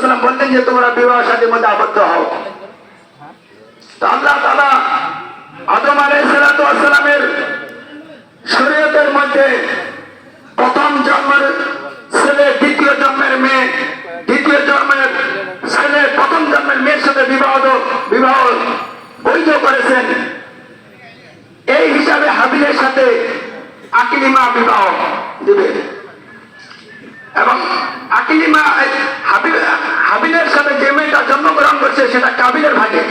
সাল্লাম বললেন যে, তোমরা বিবাহ সাথীর মধ্যে আবদ্ধ হও। আল্লাহ তালা আদম আলাই সালামের শরীয়তের মধ্যে প্রথম জন্মের ছেলে, দ্বিতীয় জন্মের মেয়ে, দ্বিতীয় জন্মের ছেলে, প্রথম জন্মের মেয়ের সাথে বিবাহ বিবাহ বৈধ করেছেন। এই হিসাবে হাবিলের সাথে আকিলিমা বিবাহ দিবে। এবং হাবিলের সাথে যে মেয়েটা জন্মগ্রহণ করছে, সেটা কাবিলের ভাগে।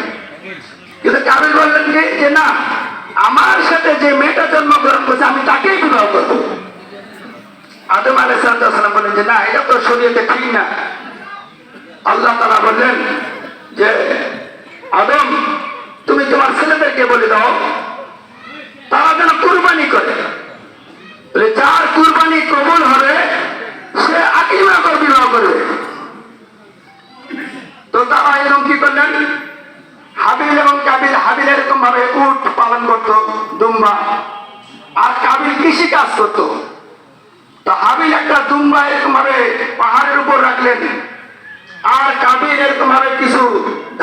কিন্তু কাবিল বললেন যে না, আমার সাথে যে মেয়েটা জন্মগ্রহণ করছে, আমি তাকেই বিবাহ করব। আদম আলাই সালাম বললেন যে, না, এটা তো শরীয়তে ঠিক না। আল্লাহ তালা বললেন যে, আদম, তুমি তোমার ছেলেদেরকে বলে দাও তারা যেন কুরবানি করে বলে, যার কুরবানি কবুল হবে সে আকিমা করে বিবাহ করবে তো তারা এরকম কি করলেন হাবিল এবং কাবিল হাবিল এরকম ভাবে উট পালন করত দুম্বা আর কাবিল কৃষি কাজ করতো। তো হাবিল একটা দুম্বা এরকম পাহাড়ের উপর রাখলেন। আর কাবিল এরকম ভাবে কিছু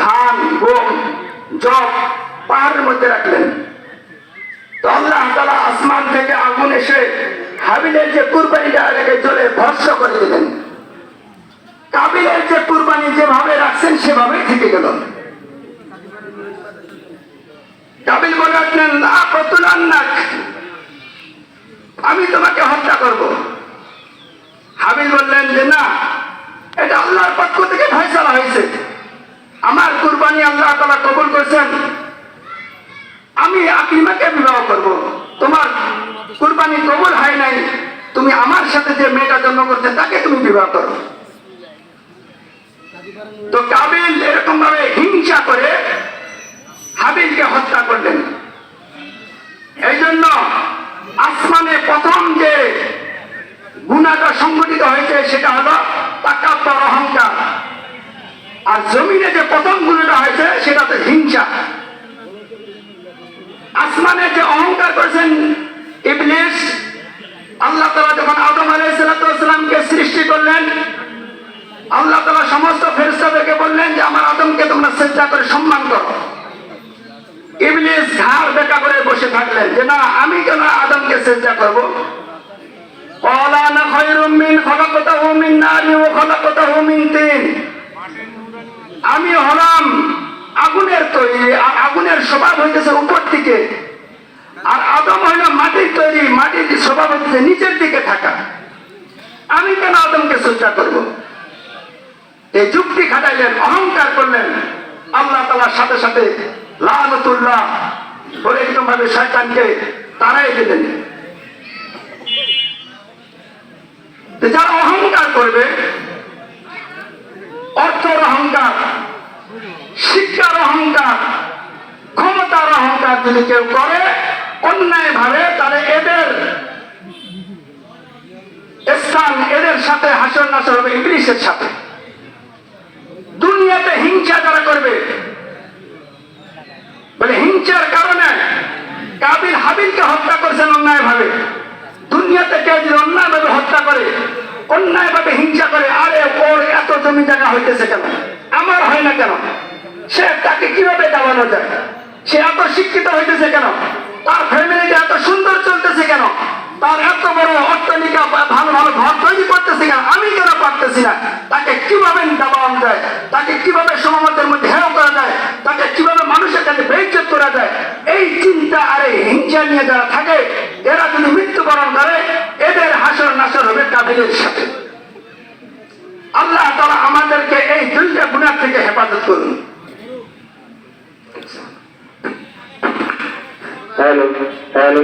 ধান, গম জব পাহাড়ের মধ্যে রাখলেন। তো আসমান থেকে আগুন এসে হাবিলের যে কুরবানিটা রেখে চলে ভর্ষ করে দিলেন। কাবিলের যে কুরবানি যেভাবে রাখছেন সেভাবে থেকে গেল কাবিল বলে রাখলেন না কতুলান নাক আমি তোমাকে হত্যা করব। হাবিল বললেন যে, না, এটা আল্লাহর পক্ষ থেকে ফয়সালা হয়েছে। আমার কুরবানি আল্লাহ তালা কবুল করেছেন। আমি আকিমাকে বিবাহ করব। তোমার কুরবানি কবুল হয় নাই। তুমি আমার সাথে যে মেয়েটা জন্ম করছে, তাকে তুমি বিবাহ করো। তো কাবিল এরকম ভাবে হিংসা করে হাবিলকে হত্যা করলেন এই জন্য আসমানে প্রথম যে গুণাটা সংগঠিত এটা হলো তাকাব্বর অহংকার আর জমিনে যে পতন হয়েছে, সেটাতে হিংসা। আসমানে যে অহংকার করেছেন ইবলিস, আল্লাহ তালা যখন আদম আলাইসালামকে সৃষ্টি করলেন, আল্লাহ তালা সমস্ত ফেরিস্তাদেরকে বললেন যে, আমার আদমকে তোমরা চেষ্টা করে সম্মান করো। ইবলিস ঘাড় বেকা করে বসে থাকলেন যে, না, আমি কেন আদমকে চেষ্টা করব? কলানা আমি হলাম আগুনের তৈরি আর আগুনের স্বভাব হইতেছে উপর দিকে। আর আদম হইলাম মাটির তৈরি, মাটির স্বভাব হইতেছে নিচের দিকে থাকা। আমি কেন আদমকে সজ্জা করব? এই যুক্তি খাটাইলেন, অহংকার করলেন। আল্লাহ তালার সাথে সাথে লালতুল্লাহ ওরকম ভাবে শয়তানকে তারাই দিলেন। যারা অহংকার করবে অর্থের অহংকার, শিক্ষার অহংকার, ক্ষমতার অহংকার যদি কেউ করে, অন্যায় ভাবে, তাহলে এদের স্থান এদের সাথে হাসর নাসর হবে ইংলিশের সাথে। দুনিয়াতে হিংসা যারা করবে, বলে হিংসার কারণে কাবিল হাবিলকে হত্যা করেছেন অন্যায় ভাবে দুনিয়াতে কেউ যদি অন্যায় ভাবে হত্যা করে অন্যায় ভাবে হিংসা করে আরে ওর এত জমি জায়গা হইতেছে কেন? আমার হয় না কেন? সে তাকে কীভাবে দাবানো যায়? সে এত শিক্ষিত হইতেছে কেন? তার ফ্যামিলিটা এত সুন্দর চলতেছে কেন? তার এত বড় অট্টালিকা ভালো ভালো ঘর তৈরি করতেছে কেন? আমি কেন পারতেছি না? তাকে কীভাবে দাবানো যায় তাকে কীভাবে সমাজের মধ্যে হেয় করা যায়? তাকে কীভাবে মানুষের কাছে বেইজ্জত করা যায়? এই চিন্তা আর এই হিংসা নিয়ে যারা থাকে, এরা যদি মৃত্যুবরণ করে, এদের হাসর নাসর হবে কাবিলের সাথে। আমাদেরকে এই দুইটা গুণার থেকে হেফাজত করুন Hello, hello.